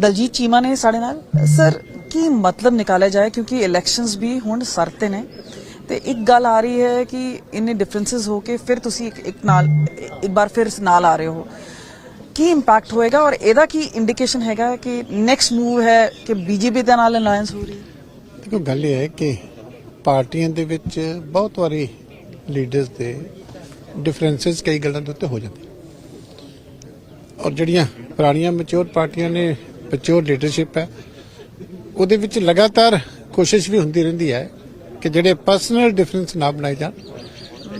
ਦਲਜੀਤ ਚੀਮਾ ਨੇ ਸਾਡੇ ਨਾਲ, ਸਰ, ਕੀ ਮਤਲਬ ਨਿਕਾਲਿਆ ਜਾਏ? ਕਿਉਂਕਿ ਇਲੈਕਸ਼ਨਸ ਵੀ ਹੁਣ ਸਰ ਤੇ ਨੇ। ਤੇ ਇੱਕ ਗੱਲ ਆ ਰਹੀ ਹੈ ਕਿ ਇੰਨੇ ਡਿਫਰੈਂਸਸ ਹੋ ਕੇ ਫਿਰ ਤੁਸੀਂ ਇੱਕ ਇੱਕ ਨਾਲ ਇੱਕ ਵਾਰ ਫਿਰ ਨਾਲ ਆ ਰਹੇ ਹੋ। ਕੀ ਇੰਪੈਕਟ ਹੋਏਗਾ ਔਰ ਇਹਦਾ ਕੀ ਇੰਡੀਕੇਸ਼ਨ ਹੈਗਾ ਕਿ ਨੈਕਸਟ ਮੂਵ ਹੈ ਕਿ ਬੀਜੇਪੀ ਦੇ ਨਾਲ ਅਲਾਈਅੰਸ ਹੋ ਰਹੀ ਹੈ? ਦੇਖੋ, ਗੱਲ ਇਹ ਹੈ ਕਿ ਪਾਰਟੀਆਂ ਦੇ ਵਿੱਚ ਬਹੁਤ ਵਾਰੀ ਲੀਡਰਸ ਦੇ ਡਿਫਰੈਂਸਸ ਕਈ ਗੱਲਾਂ ਦੇ ਉੱਤੇ ਹੋ ਜਾਂਦੇ ਔਰ ਜਿਹੜੀਆਂ ਪੁਰਾਣੀਆਂ ਮੈਚੁਰ ਪਾਰਟੀਆਂ ਨੇ ਮੈਚੁਰ ਲੀਡਰਸ਼ਿਪ ਹੈ। ਉਹਦੇ ਵਿੱਚ ਲਗਾਤਾਰ ਕੋਸ਼ਿਸ਼ ਵੀ ਹੁੰਦੀ ਰਹਿੰਦੀ ਹੈ ਕਿ ਜਿਹੜੇ ਪਰਸਨਲ ਡਿਫਰੈਂਸ ਨਾ ਬਣਾਏ ਜਾਣ।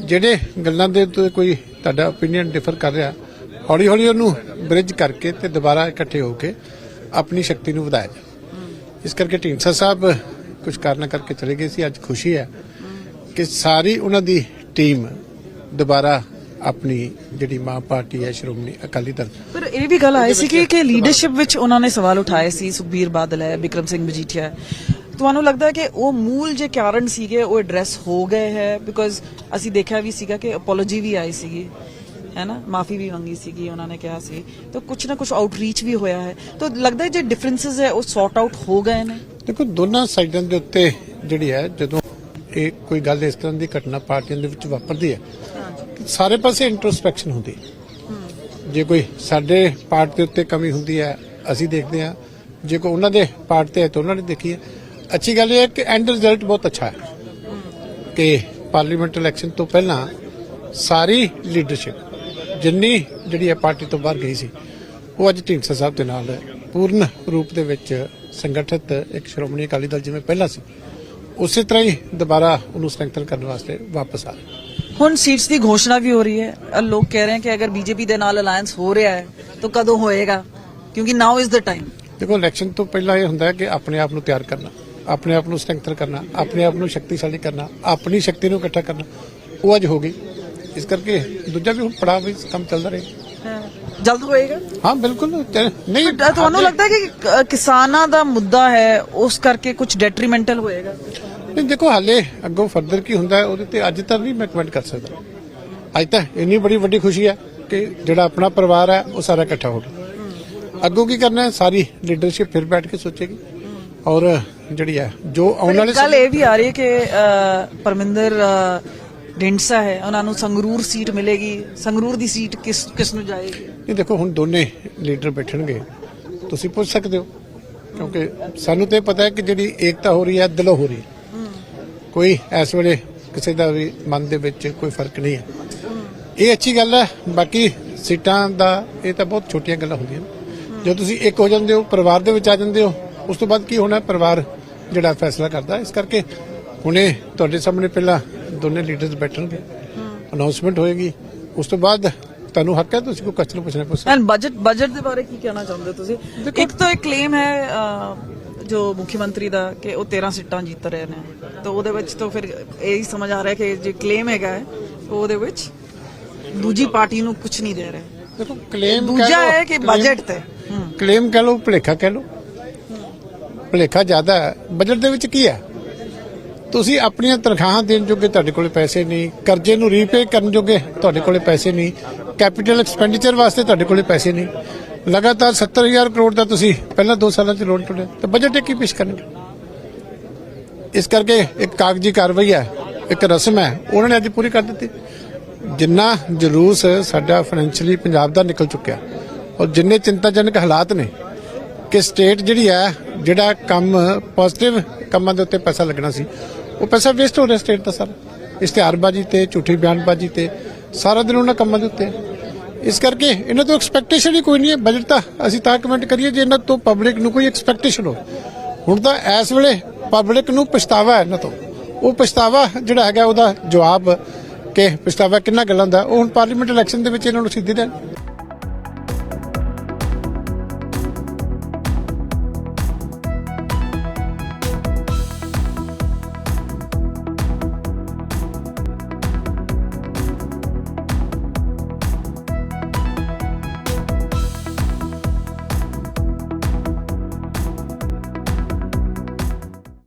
ਜਿਹੜੇ ਗੱਲਾਂ ਦੇ ਉੱਤੇ ਕੋਈ ਤੁਹਾਡਾ ਓਪੀਨੀਅਨ ਡਿਫਰ ਕਰ ਰਿਹਾ ਹੌਲੀ ਹੌਲੀ ਉਹਨੂੰ ਬ੍ਰਿਜ ਕਰਕੇ ਤੇ ਦੁਬਾਰਾ ਇਕੱਠੇ ਹੋ ਕੇ ਆਪਣੀ ਸ਼ਕਤੀ ਨੂੰ ਵਧਾਇਆ ਜਾਏ ਇਸ ਕਰਕੇ ਢੀਂਡਸਾ ਸਾਹਿਬ ਕੁਝ ਕਾਰਨਾਂ ਕਰਕੇ ਚਲੇ ਗਏ ਸੀ। ਅੱਜ ਖੁਸ਼ੀ ਹੈ ਕਿ ਸਾਰੀ ਉਹਨਾਂ ਦੀ ਟੀਮ ਦੁਬਾਰਾ ਆਪਣੀ ਜਿਹੜੀ ਮਾਂ ਪਾਰਟੀ ਹੈ ਸ਼੍ਰੋਮਣੀ ਅਕਾਲੀ ਦਲ। ਪਰ ਇਹ ਵੀ ਗੱਲ ਆਈ ਸੀ ਕਿ ਕਿ ਲੀਡਰਸ਼ਿਪ ਵਿੱਚ ਉਹਨਾਂ ਨੇ ਸਵਾਲ ਉਠਾਏ ਸੀ ਸੁਖਬੀਰ ਬਾਦਲ ਹੈ ਵਿਕਰਮ ਸਿੰਘ ਮਜੀਠੀਆ ਹੈ। ਤੁਹਾਨੂੰ ਲੱਗਦਾ ਹੈ ਕਿ ਉਹ ਮੂਲ ਜੇ ਕਾਰਨ ਸੀਗੇ ਉਹ ਐਡਰੈਸ ਹੋ ਗਏ ਹੈ? ਬਿਕੋਜ਼ ਅਸੀਂ ਦੇਖਿਆ ਵੀ ਸੀਗਾ ਕਿ ਅਪੋਲੋਜੀ ਵੀ ਆਈ ਸੀਗੀ ਹੈ ਨਾ? ਮਾਫੀ ਵੀ ਮੰਗੀ ਸੀਗੀ ਉਹਨਾਂ ਨੇ ਕਿਹਾ ਸੀ। ਤਾਂ ਕੁਝ ਨਾ ਕੁਝ ਆਊਟਰੀਚ ਵੀ ਹੋਇਆ ਹੈ। ਤਾਂ ਲੱਗਦਾ ਹੈ ਜੇ ਡਿਫਰੈਂਸਸ ਹੈ ਉਹ ਸੌਰਟ ਆਊਟ ਹੋ ਗਏ ਨੇ? ਦੇਖੋ ਦੋਨਾਂ ਸਾਈਡਾਂ ਦੇ ਉੱਤੇ ਜਿਹੜੀ ਹੈ ਜਦੋਂ ਇਹ ਕੋਈ ਗੱਲ ਇਸ ਤਰ੍ਹਾਂ ਦੀ ਘਟਨਾ ਪਾਰਟੀਆਂ ਦੇ ਵਿੱਚ ਵਾਪਰਦੀ ਹੈ ਸਾਰੇ ਪਾਸੇ ਇੰਟਰੋਸਪੈਕਸ਼ਨ ਹੁੰਦੀ ਹੈ। ਜੇ ਕੋਈ ਸਾਡੇ ਪਾਰਟ ਦੇ ਉੱਤੇ ਕਮੀ ਹੁੰਦੀ ਹੈ, ਅਸੀਂ ਦੇਖਦੇ ਹਾਂ। ਜੇ ਕੋਈ ਉਹਨਾਂ ਦੇ ਪਾਰਟ ਤੇ ਹੈ ਤਾਂ ਉਹਨਾਂ ਨੇ ਦੇਖੀ ਹੈ। ਅੱਛੀ ਗੱਲ ਇਹ ਹੈ ਕਿ ਐਂਡ ਰਿਜ਼ਲਟ ਬਹੁਤ ਅੱਛਾ ਹੈ ਕਿ ਪਾਰਲੀਮੈਂਟ ਇਲੈਕਸ਼ਨ ਤੋਂ ਪਹਿਲਾਂ ਸਾਰੀ ਲੀਡਰਸ਼ਿਪ ਜਿੰਨੀ ਜਿਹੜੀ ਹੈ ਪਾਰਟੀ ਤੋਂ ਬਾਹਰ ਗਈ ਸੀ, ਉਹ ਅੱਜ ਢੀਂਡਸਾ ਸਾਹਿਬ ਦੇ ਨਾਲ ਪੂਰਨ ਰੂਪ ਦੇ ਵਿੱਚ ਸੰਗਠਿਤ ਇੱਕ ਸ਼੍ਰੋਮਣੀ ਅਕਾਲੀ ਦਲ ਜਿਵੇਂ ਪਹਿਲਾਂ ਸੀ, ਉਸੇ ਤਰ੍ਹਾਂ ਹੀ ਦੁਬਾਰਾ ਉਹਨੂੰ ਸਟਰੈਂਥਨ ਕਰਨ ਵਾਸਤੇ ਵਾਪਸ ਆ ਰਹੇ। ਹੁਣ ਸੀਟਸ ਦੀ ਘੋਸ਼ਣਾ ਵੀ ਹੋ ਰਹੀ ਹੈ। ਲੋਕ ਕਹਿ ਰਹੇ ਹਨ ਕਿ ਅਗਰ ਬੀਜੇਪੀ ਦੇ ਨਾਲ ਅਲਾਈਅੰਸ ਹੋ ਰਿਹਾ ਹੈ ਤਾਂ ਕਦੋਂ ਹੋਏਗਾ? ਕਿਉਂਕਿ ਨਾਓ ਇਜ਼ ਦ ਟਾਈਮ ਦੇਖੋ ਇਲੈਕਸ਼ਨ ਤੋਂ ਪਹਿਲਾਂ ਇਹ ਹੁੰਦਾ ਹੈ ਕਿ ਆਪਣੇ ਆਪ ਨੂੰ ਤਿਆਰ ਕਰਨਾ ਆਪਣੇ ਆਪ ਨੂੰ ਸਟਰੈਂਥਨ ਕਰਨਾ ਆਪਣੇ ਆਪ ਨੂੰ ਸ਼ਕਤੀਸ਼ਾਲੀ ਕਰਨਾ ਆਪਣੀ ਸ਼ਕਤੀ ਨੂੰ ਇਕੱਠਾ ਕਰਨਾ ਉਹ ਅੱਜ ਹੋ ਗਈ। ਇਸ ਕਰਕੇ ਦੂਜਾ ਵੀ ਹੁਣ ਪੜਾਅ ਵੀ ਕੰਮ ਚੱਲਦਾ ਰਹੇ। ਜਲਦ ਹੋਏਗਾ? ਹਾਂ ਬਿਲਕੁਲ। ਨਹੀਂ ਤੁਹਾਨੂੰ ਲੱਗਦਾ ਕ- ਕਿਸਾਨਾਂ ਦਾ ਮੁੱਦਾ ਹੈ ਉਸ ਕਰਕੇ ਕੁਝ ਡੈਟਰੀਮੈਂਟਲ ਹੋਏਗਾ? ਨਹੀਂ ਦੇਖੋ ਹਾਲੇ ਅੱਗੋਂ ਫਰਦਰ ਕੀ ਹੁੰਦਾ ਉਹਦੇ ਤੇ ਅੱਜ ਤੱਕ ਨਹੀਂ ਮੈਂ ਕਮੈਂਟ ਕਰ ਸਕਦਾ। ਅੱਜ ਤਾਂ ਇੰਨੀ ਬੜੀ ਵੱਡੀ ਖੁਸ਼ੀ ਹੈ ਕਿ ਜਿਹੜਾ ਆਪਣਾ ਪਰਿਵਾਰ ਹੈ ਉਹ ਸਾਰਾ ਇਕੱਠਾ ਹੋ ਗਿਆ। ਅੱਗੋਂ ਕੀ ਕਰਨਾ ਹੈ ਸਾਰੀ ਲੀਡਰਸ਼ਿਪ ਫਿਰ ਬੈਠ ਕੇ ਸੋਚੇਗੀ। ਔਰ ਜਿਹੜੀ ਹੈ ਜੋ ਆਉਣ ਵਾਲੇ ਗੱਲ ਇਹ ਵੀ ਆ ਰਹੀ ਹੈ ਕਿ ਪਰਮਿੰਦਰ ਅ, ਢਿੰਡਸਾ ਹੈ ਉਹਨਾਂ ਨੂੰ ਸੰਗਰੂਰ ਸੀਟ ਮਿਲੇਗੀ। ਸੰਗਰੂਰ ਦੀ ਸੀਟ ਕਿਸ ਕਿਸ ਨੂੰ ਜਾਏਗੀ? ਨਹੀਂ ਦੇਖੋ ਹੁਣ ਦੋਨੇ ਲੀਡਰ ਬੈਠਣਗੇ। ਤੁਸੀਂ ਪੁੱਛ ਸਕਦੇ ਹੋ ਕਿਉਂਕਿ ਸਾਨੂੰ ਤੇ ਪਤਾ ਹੈ ਕਿ ਜਿਹੜੀ ਏਕਤਾ ਹੋ ਰਹੀ ਹੈ ਦਿਲੋਂ ਹੋ ਰਹੀ ਹੈ। ਕੋਈ ਇਸ ਵੇਲੇ ਕਿਸੇ ਦਾ ਵੀ ਮਨ ਦੇ ਵਿੱਚ ਕੋਈ ਫ਼ਰਕ ਨਹੀਂ ਹੈ। ਇਹ ਅੱਛੀ ਗੱਲ ਹੈ ਬਾਕੀ ਸੀਟਾਂ ਦਾ ਇਹ ਤਾਂ ਬਹੁਤ ਛੋਟੀਆਂ ਗੱਲਾਂ ਹੁੰਦੀਆਂ ਨੇ। ਜਦੋਂ ਤੁਸੀਂ ਇੱਕ ਹੋ ਜਾਂਦੇ ਹੋ ਪਰਿਵਾਰ ਦੇ ਵਿੱਚ ਆ ਜਾਂਦੇ ਹੋ ਉਸ ਤੋਂ ਬਾਅਦ ਕੀ ਹੋਣਾ? ਪਰਿਵਾਰ ਜਿਹੜਾ ਫੈਸਲਾ ਕਰਦਾ ਇਸ ਕਰਕੇ ਹੁਣੇ ਤੁਹਾਡੇ ਸਾਹਮਣੇ ਪਹਿਲਾਂ ਦੋਨੇ ਲੀਡਰਸ ਬੈਠਣਗੇ। ਅਨਾਉਂਸਮੈਂਟ ਹੋਏਗੀ। ਉਸ ਤੋਂ ਬਾਅਦ ਤੁਹਾਨੂੰ ਹੱਕ ਹੈ ਤੁਸੀਂ ਕੋਈ ਕੁਐਸਚਨ ਪੁੱਛਣਾ ਪੁੱਛ ਸਕਦੇ ਐਂਡ ਬਜਟ ਬਜਟ ਦੇ ਬਾਰੇ ਕੀ ਕਹਿਣਾ ਚਾਹੁੰਦੇ ਹੋ ਤੁਸੀਂ? ਇੱਕ ਤਾਂ ਇੱਕ ਕਲੇਮ ਹੈ ਜੋ ਮੁੱਖ ਮੰਤਰੀ ਦਾ ਕਿ ਉਹ 13 ਸੀਟਾਂ ਜਿੱਤ ਰਹੇ ਨੇ। ਤਾਂ ਉਹਦੇ ਵਿੱਚ ਤਾਂ ਫਿਰ ਇਹ ਹੀ ਸਮਝ ਆ ਰਿਹਾ ਕਿ ਜੇ ਕਲੇਮ ਹੈਗਾ ਉਹਦੇ ਵਿੱਚ ਦੂਜੀ ਪਾਰਟੀ ਨੂੰ ਕੁਝ ਨਹੀਂ ਦੇ ਰਹੇ। ਦੇਖੋ ਕਲੇਮ ਦੂਜਾ ਹੈ ਕਿ ਬਜਟ ਤੇ ਕਲੇਮ ਕਹਿ ਲਓ ਭੁਲੇਖਾ ਕਹਿ ਲਓ। ਭੁਲੇਖਾ ਜ਼ਿਆਦਾ ਹੈ। ਬਜਟ ਦੇ ਵਿੱਚ ਕੀ ਹੈ? ਤੁਸੀਂ ਆਪਣੀਆਂ ਤਨਖਾਹਾਂ ਦੇਣ ਜੋਗੇ ਤੁਹਾਡੇ ਕੋਲੇ ਪੈਸੇ ਨਹੀਂ ਕਰਜ਼ੇ ਨੂੰ ਰੀਪੇ ਕਰਨ ਜੋਗੇ ਤੁਹਾਡੇ ਕੋਲੇ ਪੈਸੇ ਨਹੀਂ ਕੈਪੀਟਲ ਐਕਸਪੈਂਡੀਚਰ ਵਾਸਤੇ ਤੁਹਾਡੇ ਕੋਲੇ ਪੈਸੇ ਨਹੀਂ। ਲਗਾਤਾਰ 70000 ਕਰੋੜ ਦਾ ਤੁਸੀਂ ਪਹਿਲਾਂ 2 ਸਾਲਾਂ 'ਚ ਲੋਨ ਟੁੱਟੇ ਤਾਂ ਬਜਟ ਕੀ ਪੇਸ਼ ਕਰਨਗੇ? ਇਸ ਕਰਕੇ ਇੱਕ ਕਾਗਜ਼ੀ ਕਾਰਵਾਈ ਹੈ, ਇੱਕ ਰਸਮ ਹੈ, ਉਹਨਾਂ ਨੇ ਅੱਜ ਪੂਰੀ ਕਰ ਦਿੱਤੀ। ਜਿੰਨਾ ਜਲੂਸ ਸਾਡਾ ਫਾਈਨੈਂਸ਼ੀਅਲੀ ਪੰਜਾਬ ਦਾ ਨਿਕਲ ਚੁੱਕਿਆ, ਔਰ ਜਿੰਨੇ ਚਿੰਤਾਜਨਕ ਹਾਲਾਤ ਨੇ ਕਿ ਸਟੇਟ ਜਿਹੜੀ ਹੈ, ਜਿਹੜਾ ਕੰਮ ਪੋਜ਼ਿਟਿਵ ਕੰਮਾਂ ਦੇ ਉੱਤੇ ਪੈਸਾ ਲੱਗਣਾ ਸੀ, ਉਹ ਪੈਸਾ ਵੇਸਟ ਹੋ ਰਿਹਾ ਸਟੇਟ ਦਾ ਸਾਰਾ। ਇਸ਼ਤਿਹਾਰਬਾਜ਼ੀ ਤੇ, ਝੂਠੀ ਬਿਆਨਬਾਜ਼ੀ ਤੇ, ਸਾਰਾ ਦਿਨ ਉਹਨਾਂ ਕੰਮਾਂ ਦੇ ਉੱਤੇ। ਇਸ ਕਰਕੇ ਇਹਨਾਂ ਤੋਂ ਐਕਸਪੈਕਟੇਸ਼ਨ ਹੀ ਕੋਈ ਨਹੀਂ ਹੈ। ਬਜਟ ਤਾਂ ਅਸੀਂ ਤਾਂ ਕਮੈਂਟ ਕਰੀਏ ਜੇ ਇਹਨਾਂ ਤੋਂ ਪਬਲਿਕ ਨੂੰ ਕੋਈ ਐਕਸਪੈਕਟੇਸ਼ਨ ਹੋ। ਹੁਣ ਤਾਂ ਇਸ ਵੇਲੇ ਪਬਲਿਕ ਨੂੰ ਪਛਤਾਵਾ ਹੈ ਇਹਨਾਂ ਤੋਂ। ਉਹ ਪਛਤਾਵਾ ਜਿਹੜਾ ਹੈਗਾ ਉਹਦਾ ਜਵਾਬ ਕਿ ਪਛਤਾਵਾ ਕਿੰਨਾ ਗੱਲਾਂ ਦਾ। ਉਹ ਹੁਣ ਪਾਰਲੀਮੈਂਟ ਇਲੈਕਸ਼ਨ ਦੇ ਵਿੱਚ ਇਹਨਾਂ ਨੂੰ ਸਿੱਧੇ ਦੇਣ।